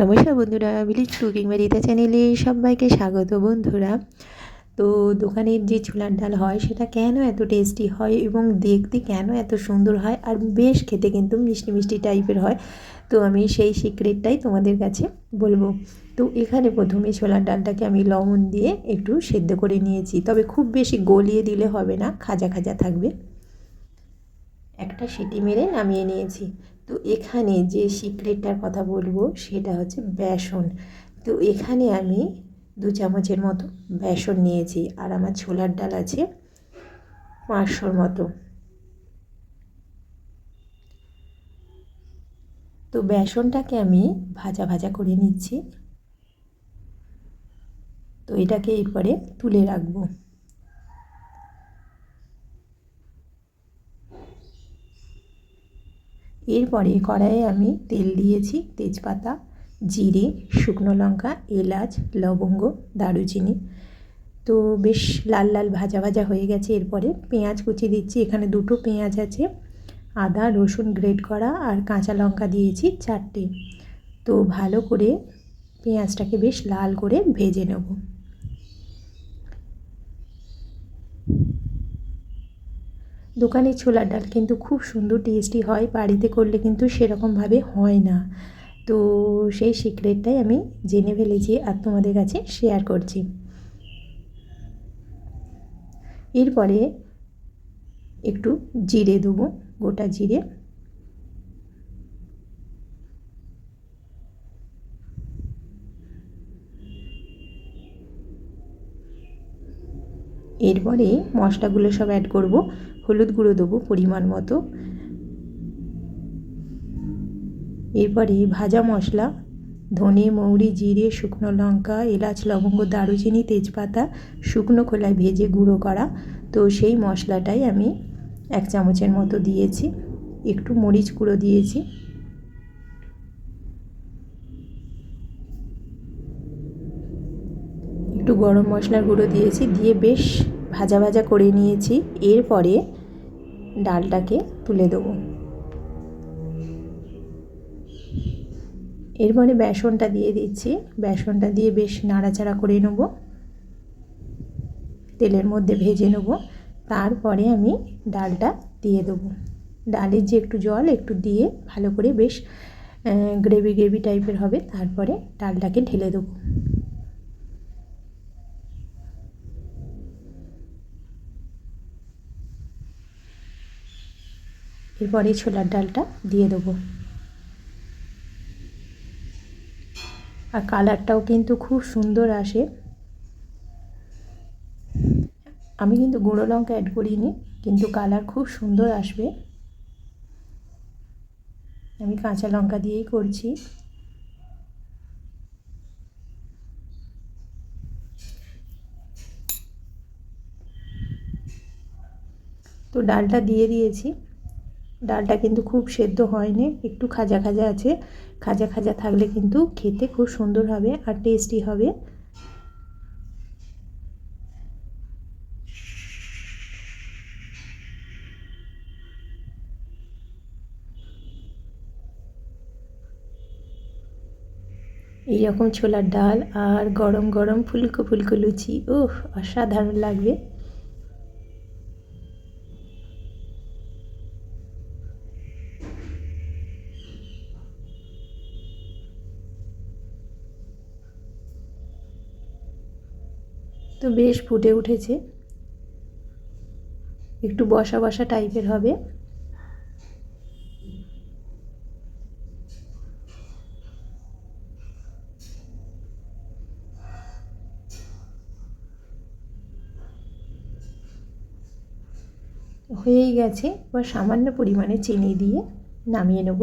নমস্কার বন্ধুরা village cooking বাড়িতে চ্যানেলে সবাইকে স্বাগত বন্ধুরা। তো দোকানের যে ছোলার ডাল হয়, সেটা কেন এত টেস্টি হয় এবং দেখতে কেন এত সুন্দর হয় আর বেশ খেতে কিন্তু মিষ্টি মিষ্টি টাইপের হয়? তো আমি সেই সিক্রেটটাই তোমাদের কাছে বলব। তো এখানে প্রথমে ছোলার ডালটাকে আমি লবণ দিয়ে একটু সেদ্ধ করে নিয়েছি। তবে খুব বেশি গলিয়ে দিলে হবে না, খাজা খাজা থাকবে। একটা সিটি মেরে নামিয়ে নিয়েছি। তো এখানে যে সিক্রেটটার কথা বলব সেটা হচ্ছে বেসন। তো এখানে আমি দু চামচের মতো বেসন নিয়েছি আর আমার ছোলার ডাল আছে পাঁচশোর মতো। তো বেসনটাকে আমি ভাজা ভাজা করে নিচ্ছি। তো এটাকে এরপরে তুলে রাখব। এরপরে কড়াইয়ে আমি তেল দিয়েছি তেজপাতা, জিরে, শুকনো লঙ্কা, এলাচ, লবঙ্গ, দারুচিনি। তো বেশ লাল লাল ভাজা ভাজা হয়ে গেছে। এরপরে পেঁয়াজ কুচি দিচ্ছি। এখানে দুটো পেঁয়াজ আছে। আদা, রসুন গ্রেট করা আর কাঁচা লঙ্কা দিয়েছি চারটে। তো ভালো করে পেঁয়াজটাকে বেশ লাল করে ভেজে নেব। দোকানের ছোলার ডাল কিন্তু খুব সুন্দর টেস্টি হয়, বাড়িতে করলে কিন্তু সেরকমভাবে হয় না। তো সেই সিক্রেটটাই আমি জেনে ফেলেছি আর তোমাদের কাছে শেয়ার করছি। এরপরে একটু জিরে দেবো, গোটা জিরে। এরপরে মশলাগুলো সব অ্যাড করব। হলুদ গুঁড়ো দেবো পরিমাণ মতো। এরপরে ভাজা মশলা, ধনে, মৌরি, জিরে, শুকনো লঙ্কা, এলাচ, লবঙ্গ, দারুচিনি, তেজপাতা, শুকনো খোলায় ভেজে গুঁড়ো করা। তো সেই মশলাটাই আমি এক চামচের মতো দিয়েছি। একটু মরিচ গুঁড়ো দিয়েছি একটু গরম মশলার গুঁড়ো দিয়েছি, দিয়ে বেশ ভাজা ভাজা করে নিয়েছি। এরপরে ডালটাকে তুলে দেবো। এরপরে বেসনটা দিয়ে দিচ্ছি। বেসনটা দিয়ে বেশ নাড়াচাড়া করে নেব। তেলের মধ্যে ভেজে নেব। তারপরে আমি ডালটা দিয়ে দেবো। ডালের যে একটু জল, একটু দিয়ে ভালো করে বেশ গ্রেভি গ্রেভি টাইপের হবে। তারপরে ডালটাকে ঢেলে দেবো। এরপরে ছোলার ডালটা দিয়ে দেবো। আর কালারটাও কিন্তু খুব সুন্দর আসে। আমি কিন্তু গুঁড়ো লঙ্কা অ্যাড করিনি, কিন্তু কালার খুব সুন্দর আসবে। আমি কাঁচা লঙ্কা দিয়েই করছি। তো ডালটা দিয়ে দিয়েছি। ডালটা কিন্তু খুব সেদ্ধ হয়নি, একটু খাজা খাজা আছে। খাজা খাজা থাকলে কিন্তু খেতে খুব সুন্দর হবে আর টেস্টি হবে। এইরকম ছোলার ডাল আর গরম গরম ফুলকো ফুলকো লুচি ওহ অসাধারণ লাগবে। তো বেশ ফুটে উঠেছে। একটু বসা বসা টাইপের হবে। হয়েই গেছে বা সামান্য পরিমাণে চিনি দিয়ে নামিয়ে নেব।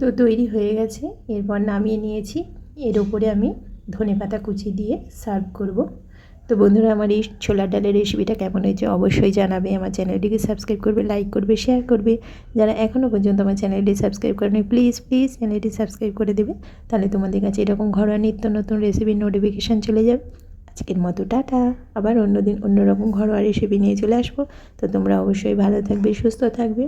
তো তৈরি হয়ে গেছে। এরপর নামিয়ে নিয়েছি। এর ওপরে আমি ধনে পাতা কুচি দিয়ে সার্ভ করব। তো বন্ধুরা, আমার এই ছোলা ডালের রেসিপিটা কেমন হয়েছে অবশ্যই জানাবে। আমার চ্যানেলটিকে সাবস্ক্রাইব করবে, লাইক করবে, শেয়ার করবে। যারা এখনও পর্যন্ত আমার চ্যানেলটি সাবস্ক্রাইব করেনি, প্লিজ প্লিজ চ্যানেলটি সাবস্ক্রাইব করে দেবে। তাহলে তোমাদের কাছে এরকম ঘরোয়া নিত্য নতুন রেসিপির নোটিফিকেশান চলে যাবে। আজকের মতো টাটা। আবার অন্যদিন অন্যরকম ঘরোয়া রেসিপি নিয়ে চলে আসব। তো তোমরা অবশ্যই ভালো থাকবে, সুস্থ থাকবে।